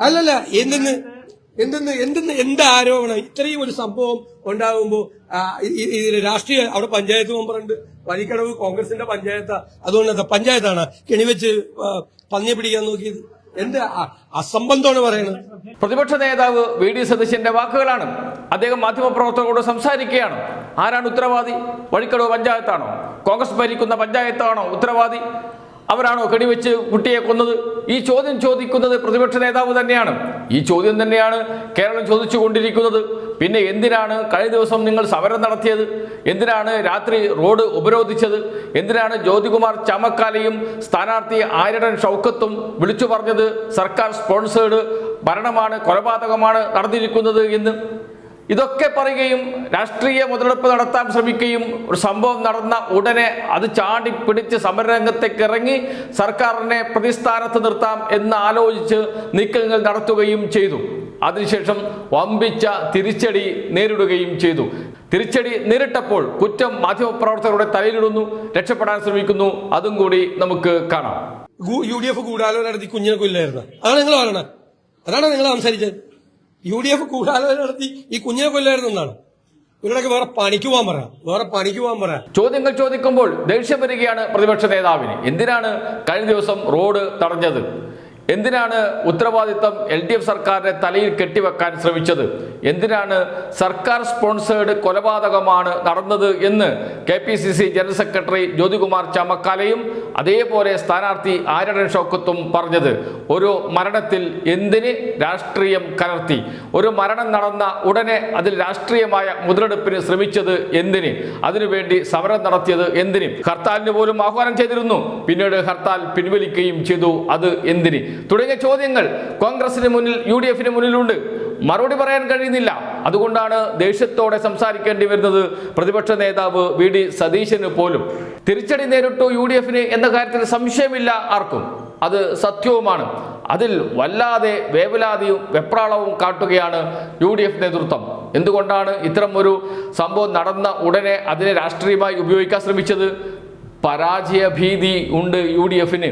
അല്ലല്ല എന്തെന്ന്? എന്തെന്ന്? എന്തെന്ന്? എന്ത് ആരോപണം ഇത്രയും ഒരു സംഭവം ഉണ്ടാകുമ്പോ ആ, ഇ- ഇ- ഇതിൽ രാഷ്ട്രീയ അവിടെ പഞ്ചായത്ത് മെമ്പറുണ്ട്. വലിക്കടവ് കോൺഗ്രസിന്റെ പഞ്ചായത്താ. അതുകൊണ്ട് പഞ്ചായത്താണ് കെണിവെച്ച് പന്നിയെ പിടിക്കാൻ നോക്കിയത്. എന്ത് അസംബന്ധമാണ് പറയുന്നത് പ്രതിപക്ഷ നേതാവ് വി ഡി സതീശന്റെ വാക്കുകളാണ്. അദ്ദേഹം മാധ്യമപ്രവർത്തകരോട് സംസാരിക്കുകയാണ്. ആരാണ് ഉത്തരവാദി? വഴിക്കടവ് പഞ്ചായത്താണോ? കോൺഗ്രസ് ഭരിക്കുന്ന പഞ്ചായത്താണോ ഉത്തരവാദി? അവരാണോ കടിവെച്ച് കുട്ടിയെ കൊന്നത്? ഈ ചോദ്യം ചോദിക്കുന്നത് പ്രതിപക്ഷ നേതാവ് തന്നെയാണ്. ഈ ചോദ്യം തന്നെയാണ് കേരളം ചോദിച്ചുകൊണ്ടിരിക്കുന്നത്. പിന്നെ എന്തിനാണ് കഴിഞ്ഞ ദിവസം നിങ്ങൾ സമരം നടത്തിയത്? എന്തിനാണ് രാത്രി റോഡ് ഉപരോധിച്ചത്? എന്തിനാണ് ജ്യോതികുമാർ ചാമക്കാലയും സ്ഥാനാർത്ഥി ആര്യടൻ ഷൗക്കത്തും വിളിച്ചു പറഞ്ഞത്? സർക്കാർ സ്പോൺസേഡ് ഭരണമാണ് കൊലപാതകമാണ് നടന്നിരിക്കുന്നത് എന്ന് ഇതൊക്കെ പറയുകയും രാഷ്ട്രീയ മുതലെടുപ്പ് നടത്താൻ ശ്രമിക്കുകയും ഒരു സംഭവം നടന്ന ഉടനെ അത് ചാടി പിടിച്ച് സമരരംഗത്തേക്ക് ഇറങ്ങി സർക്കാരിനെ പ്രതിസ്ഥാനത്ത് നിർത്താം എന്ന് ആലോചിച്ച് നീക്കങ്ങൾ നടത്തുകയും ചെയ്തു. അതിനുശേഷം വമ്പിച്ച തിരിച്ചടി നേരിടുകയും ചെയ്തു. തിരിച്ചടി നേരിട്ടപ്പോൾ കുറ്റം മാധ്യമപ്രവർത്തകരുടെ തലയിലിടുന്നു. രക്ഷപ്പെടാൻ ശ്രമിക്കുന്നു. അതും കൂടി നമുക്ക് കാണാം. യു ഡി എഫ് കൂടാലോ നടത്തി കുഞ്ഞിനെ കൊല്ലായിരുന്നു? അതാണ് നിങ്ങൾ അതാണ് നിങ്ങൾ സംസാരിച്ചത്. യു ഡി എഫ് കൂടാലോചന നടത്തി ഈ കുഞ്ഞിനെ കൊല്ലായിരുന്നു എന്നാണ്. ഇവരുടെ വേറെ പണിക്ക് പോകാൻ പറയാം. വേറെ പണിക്ക് പോകാൻ പറയാം. ചോദ്യങ്ങൾ ചോദിക്കുമ്പോൾ ദേഷ്യം വരികയാണ് പ്രതിപക്ഷ നേതാവിന്. എന്തിനാണ് കഴിഞ്ഞ ദിവസം റോഡ് തടഞ്ഞത്? എന്തിനാണ് ഉത്തരവാദിത്തം എൽ ഡി എഫ് സർക്കാരിന്റെ തലയിൽ കെട്ടിവെക്കാൻ ശ്രമിച്ചത്? എന്തിനാണ് സർക്കാർ സ്പോൺസേഡ് കൊലപാതകമാണ് നടന്നത് എന്ന് K P C C general secretary Jyothikumar ചമക്കാലയും അതേപോലെ സ്ഥാനാർത്ഥി ആര്യടൻ ഷൗക്കത്തും പറഞ്ഞത് ഒരു മരണത്തിൽ എന്തിന് രാഷ്ട്രീയം കലർത്തി ഒരു മരണം നടന്ന ഉടനെ അതിൽ രാഷ്ട്രീയമായ മുതലെടുപ്പിന് ശ്രമിച്ചത് എന്തിന്? അതിനുവേണ്ടി സമരം നടത്തിയത് എന്തിന്? ഹർത്താലിന് പോലും ആഹ്വാനം ചെയ്തിരുന്നു. പിന്നീട് ഹർത്താൽ പിൻവലിക്കുകയും ചെയ്തു. അത് എന്തിന്? തുടങ്ങിയ ചോദ്യങ്ങൾ കോൺഗ്രസിന് മുന്നിൽ യു ഡി എഫിന് മുന്നിലുണ്ട്. മറുപടി പറയാൻ കഴിയുന്നില്ല. അതുകൊണ്ടാണ് ദേഷ്യത്തോടെ സംസാരിക്കേണ്ടി വരുന്നത് പ്രതിപക്ഷ നേതാവ് വി ഡി സതീശന് പോലും. തിരിച്ചടി നേരിട്ടു യു ഡി എഫിന് എന്ന കാര്യത്തിൽ സംശയമില്ല ആർക്കും. അത് സത്യവുമാണ്. അതിൽ വല്ലാതെ വേവലാതിയും വെപ്രാളവും കാട്ടുകയാണ് യു ഡി എഫ് നേതൃത്വം. എന്തുകൊണ്ടാണ് ഇത്തരം ഒരു സംഭവം നടന്ന ഉടനെ അതിനെ രാഷ്ട്രീയമായി ഉപയോഗിക്കാൻ ശ്രമിച്ചത്? പരാജയ ഭീതി ഉണ്ട് യു ഡി എഫിന്.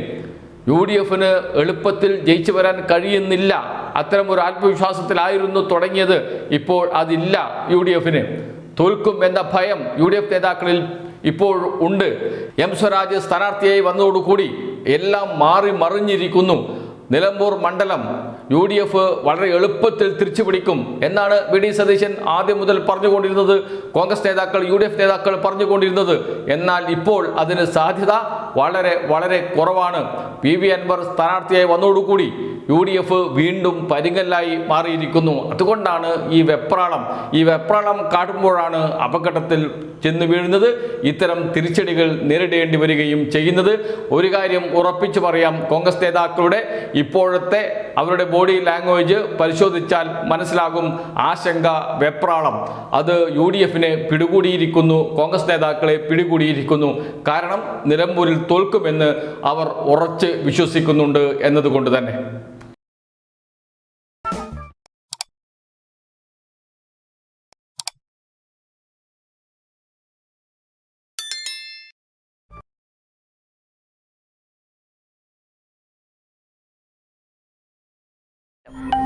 യു ഡി എഫിന് എളുപ്പത്തിൽ ജയിച്ചു വരാൻ കഴിയുന്നില്ല. അത്തരം ഒരു ആത്മവിശ്വാസത്തിലായിരുന്നു തുടങ്ങിയത്. ഇപ്പോൾ അതില്ല യു ഡി എഫിന്. തോൽക്കും എന്ന ഭയം യു ഡി എഫ് നേതാക്കളിൽ ഇപ്പോൾ ഉണ്ട്. എം സ്വരാജ് സ്ഥാനാർത്ഥിയായി വന്നതോടുകൂടി എല്ലാം മാറി മറിഞ്ഞിരിക്കുന്നു. നിലമ്പൂർ മണ്ഡലം യു ഡി എഫ് വളരെ എളുപ്പത്തിൽ തിരിച്ചു പിടിക്കും എന്നാണ് വി ഡി സതീശൻ ആദ്യം മുതൽ പറഞ്ഞുകൊണ്ടിരുന്നത്. കോൺഗ്രസ് നേതാക്കൾ യു ഡി എഫ് നേതാക്കൾ പറഞ്ഞുകൊണ്ടിരുന്നത്. എന്നാൽ ഇപ്പോൾ അതിന് സാധ്യത വളരെ വളരെ കുറവാണ്. പി വി അൻവർ സ്ഥാനാർത്ഥിയായി വന്നതോടുകൂടി യു ഡി എഫ് വീണ്ടും പരിങ്ങല്ലായി മാറിയിരിക്കുന്നു. അതുകൊണ്ടാണ് ഈ വെപ്രാളം. ഈ വെപ്രാളം കാട്ടുമ്പോഴാണ് അപകടത്തിൽ ചെന്ന് വീഴുന്നത്. ഇത്തരം തിരിച്ചടികൾ നേരിടേണ്ടി വരികയും ചെയ്യുന്നത്. ഒരു കാര്യം ഉറപ്പിച്ചു പറയാം കോൺഗ്രസ് നേതാക്കളുടെ ഇപ്പോഴത്തെ അവരുടെ ബോഡി ലാംഗ്വേജ് പരിശോധിച്ചാൽ മനസ്സിലാകും ആശങ്ക വെപ്രാളം. അത് യു ഡി എഫിനെ പിടികൂടിയിരിക്കുന്നു കോൺഗ്രസ് നേതാക്കളെ പിടികൂടിയിരിക്കുന്നു. കാരണം നിലമ്പൂരിൽ തോൽക്കുമെന്ന് അവർ ഉറച്ച് വിശ്വസിക്കുന്നുണ്ട് എന്നതുകൊണ്ട് തന്നെ. you